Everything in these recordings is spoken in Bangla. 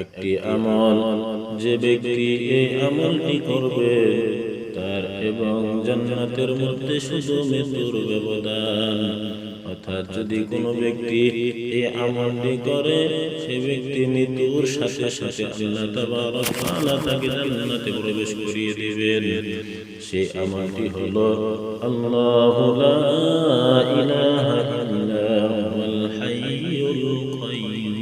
একটি আমল যে ব্যক্তি এই আমলটি করবে, তার এবং জান্নাতের মধ্যে শুধু মৃত্যুর ব্যবধান। অর্থাৎ যদি কোনো ব্যক্তি এই আমলটি করে, সে ব্যক্তি মৃত্যুর সাথে সাথে আল্লাহ তাআলা তাকে জান্নাতে প্রবেশ করিয়ে দিবেন। সেই আমলটি হলো আল্লাহু ইলাহা হাইয়ুল কাইয়্যুম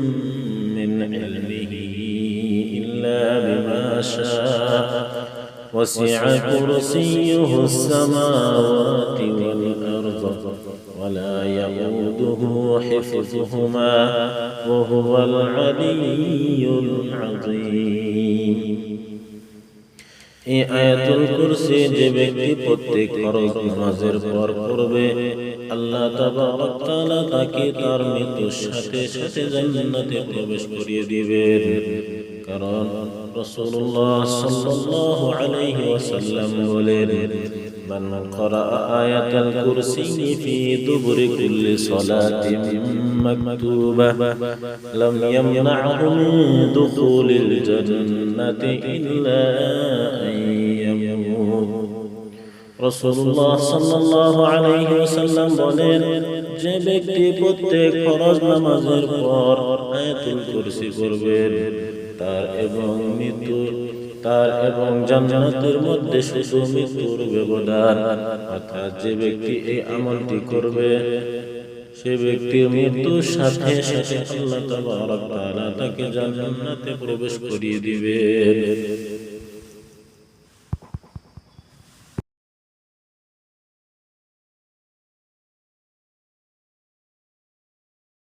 بما شاء وسع كرسيه السماوات والأرض ولا يؤوده حفظهما وهو العلي العظيم এই আয়াতুল কুরসি যে ব্যক্তি প্রত্যেক ফরজ নামাজের পর করবে আল্লাহ তাবারক তাআলা তাকে তার মৃত্যুর সাথে সাথে জান্নাতে প্রবেশ করিয়ে দিবেন কারণ রাসূলুল্লাহ সাল্লাল্লাহু আলাইহি ওয়াসাল্লাম বলেন من قرأ آية الكرسي في دبر كل صلاة مكتوبة لم يمنعه من دخول الجنة إلا أن يموت রসুল্লাহ সাল্লাহ আলাইহি ওয়াসাল্লাম বলেন যে ব্যক্তি প্রত্যেক ফরজ নামাজের পর আয়াতুল কুরসি করবেন তার এবং মৃত্যুর, তার এবং জান্নাতের মধ্যে শুধু মৃত্যুর ব্যবধান। অর্থাৎ যে ব্যক্তি এই আমলটি করবে, সে ব্যক্তির মৃত্যুর সাথে সাথে আল্লাহ তাআলা তাকে জান্নাতে প্রবেশ করিয়ে দিবেন।